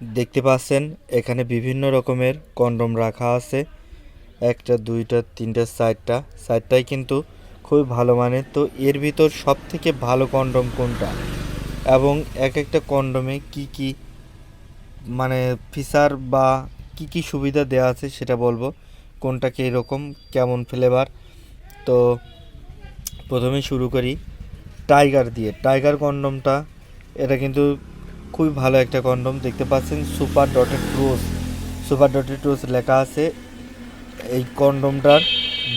দেখতে পাচ্ছেন, এখানে বিভিন্ন রকমের কন্ডম রাখা আছে। একটা, দুইটা, তিনটা, চারটা। চারটাই কিন্তু খুবই ভালো মানের। তো এর ভিতর সব থেকে ভালো কন্ডম কোনটা? এবং এক একটা কন্ডমে কি কি মানে ফিচার বা কি কি সুবিধা দেওয়া আছে সেটা বলব। কোনটা কীরকম কেমন ফ্লেভার তো প্রথমে শুরু করি টাইগার দিয়ে। টাইগার কন্ডমটা, এটা কিন্তু খুবই ভালো একটা কন্ডম। দেখতে পাচ্ছেন super dotted rose super dotted rose লেখা আছে। এই কন্ডমটার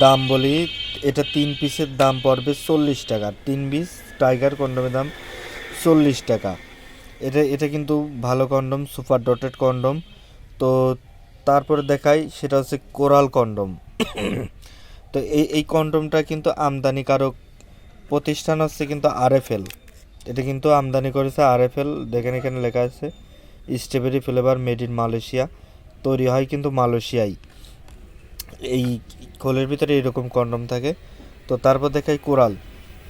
দাম বলি, এটা তিন পিসের দাম পড়বে চল্লিশ টাকা। তিন পিস টাইগার কন্ডমের দাম চল্লিশ টাকা। এটা এটা কিন্তু ভালো কন্ডম, সুপার ডটেড কন্ডম। তো তারপরে দেখাই, সেটা হচ্ছে কোরাল কন্ডম। তো এই এই কন্ডমটা কিন্তু আমদানিকারক প্রতিষ্ঠান হচ্ছে কিন্তু আরএফএল এটা কিন্তু আমদানি করেছে আরএফএল। দেখেন এখানে লেখা আছে, strawberry flavour made in Malaysia, তৈরি হয় কিন্তু মালয়েশিয়ায়। এই খোলের ভিতরে এরকম কন্ডম থাকে। তো তারপর দেখাই কোরাল।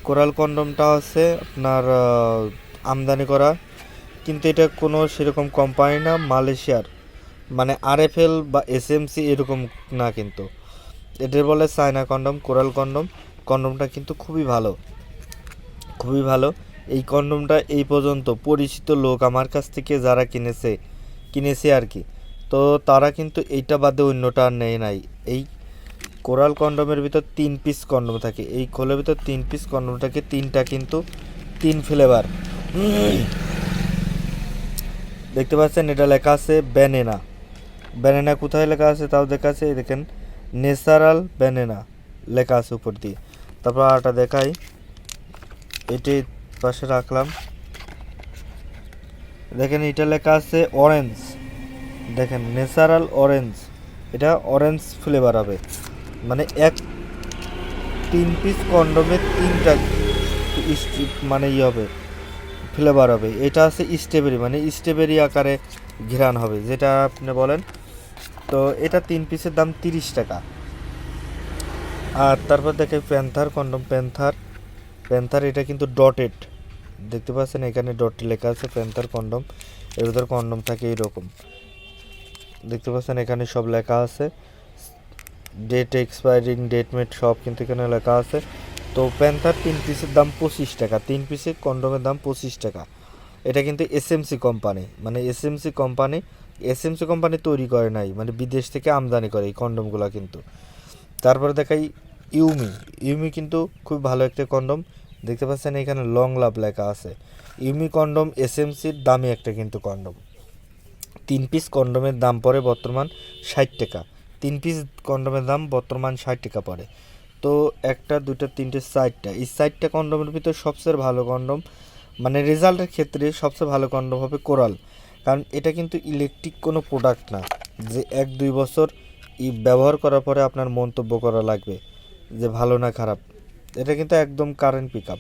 কোরাল কন্ডমটা হচ্ছে আপনার আমদানি করা। কিন্তু এটা কোনো সেরকম কোম্পানি না, মালয়েশিয়ার। মানে আরএফএল বা এসএমসি এরকম না কিন্তু। এদের বলে চায়না কন্ডম, কোরাল কন্ডম। কন্ডমটা কিন্তু খুবই ভালো। খুবই ভালো। এই কন্ডমটা এই পর্যন্ত পরিচিত লোক আমার কাছ থেকে যারা কিনেছে কিনেছে আর কি। তো তারা কিন্তু এইটা বাদে অন্যটা আর নেয় নাই। এই কোরাল কন্ডমের ভিতর তিন পিস কন্ডম থাকে। এই খোলের ভিতর তিন পিস কন্ডম থাকে। তিনটা কিন্তু তিন ফ্লেভার দেখতে পাচ্ছেন, এটা লেখা আছে ব্যানেনা ব্যানেনা কোথায় লেখা আছে তাও দেখা আছে। দেখেন ন্যাচারাল ব্যানেনা লেখা আছে উপর দিয়ে। তারপর আটা দেখাই। এটি পাশে রাখলাম। দেখেন এটা লেখা আছে অরেঞ্জ দেখেন ন্যাচারাল অরেঞ্জ এটা অরেঞ্জ ফ্লেভার হবে। মানে এক তিন পিস কন্ডমের তিনটা মানে ই হবে ফ্লেভার হবে। এটা আছে স্ট্রবেরি মানে স্ট্রবেরি আকারে ঘেরান হবে, যেটা আপনি বলেন। তো এটা তিন পিসের দাম তিরিশ টাকা। আর তারপর দেখে প্যান্থার কন্ডম প্যান্থার। প্যান্থার, এটা কিন্তু ডটেড দেখতে পাচ্ছেন, এখানে ডট লেখা আছে প্যান্থার কন্ডম। ভিতর কন্ডম থাকে এইরকম। দেখতে পাচ্ছেন, এখানে সব লেখা আছে। ডেট এক্সপায়ারিং ডেট মেট সব কিন্তু এখানে লেখা আছে। তো প্যান্থার তিন পিসের দাম পঁচিশ টাকা। তিন পিসের কন্ডমের দাম পঁচিশ টাকা। এটা কিন্তু এসএমসি কোম্পানি মানে এসএমসি কোম্পানি এসএমসি কোম্পানি তৈরি করে নাই মানে বিদেশ থেকে আমদানি করে এই কন্ডমগুলো কিন্তু। তারপরে দেখাই ইউমি ইউমি কিন্তু খুব ভালো একটা কন্ডম। দেখতে পাচ্ছেন এখানে লং লাভ লেখা আছে। ইউমি কন্ডম এসএমসির দামি একটা কিন্তু কন্ডম। তিন পিস কন্ডমের দাম পড়ে বর্তমান ষাট টাকা। তিন পিস কন্ডমের দাম বর্তমান ষাট টাকা পড়ে। তো একটা দুটো তিনটে, চারটা। এই চারটা কন্ডমের ভিতর সবচেয়ে ভালো কন্ডম মানে রেজাল্টের ক্ষেত্রে সবচেয়ে ভালো কন্ডম হবে কোরাল। কারণ এটা কিন্তু ইলেকট্রিক কোনো প্রোডাক্ট না। যে এক, দুই বছর ই ব্যবহার করার পরে আপনার মন্তব্য করা লাগবে যে ভালো না খারাপ। এটা কিন্তু একদম কারেন্ট পিক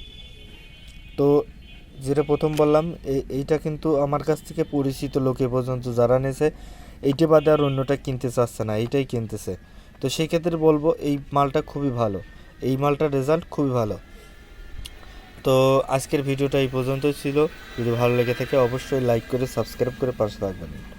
তো যেটা প্রথম বললাম এই- এইটা কিন্তু আমার কাছ থেকে পরিচিত লোক পর্যন্ত যারা নিয়েছে, এইটা বাদে আর অন্যটা কিনতে চাচ্ছে না, এইটাই কিনতেছে। তো সেই ক্ষেত্রে বলব, এই মালটা খুবই ভালো। এই মালটার রেজাল্ট খুবই ভালো। তো আজকের ভিডিওটা এই পর্যন্তই ছিল। যদি ভালো লেগে থাকে, অবশ্যই লাইক করে সাবস্ক্রাইব করে পাশে থাকবেন।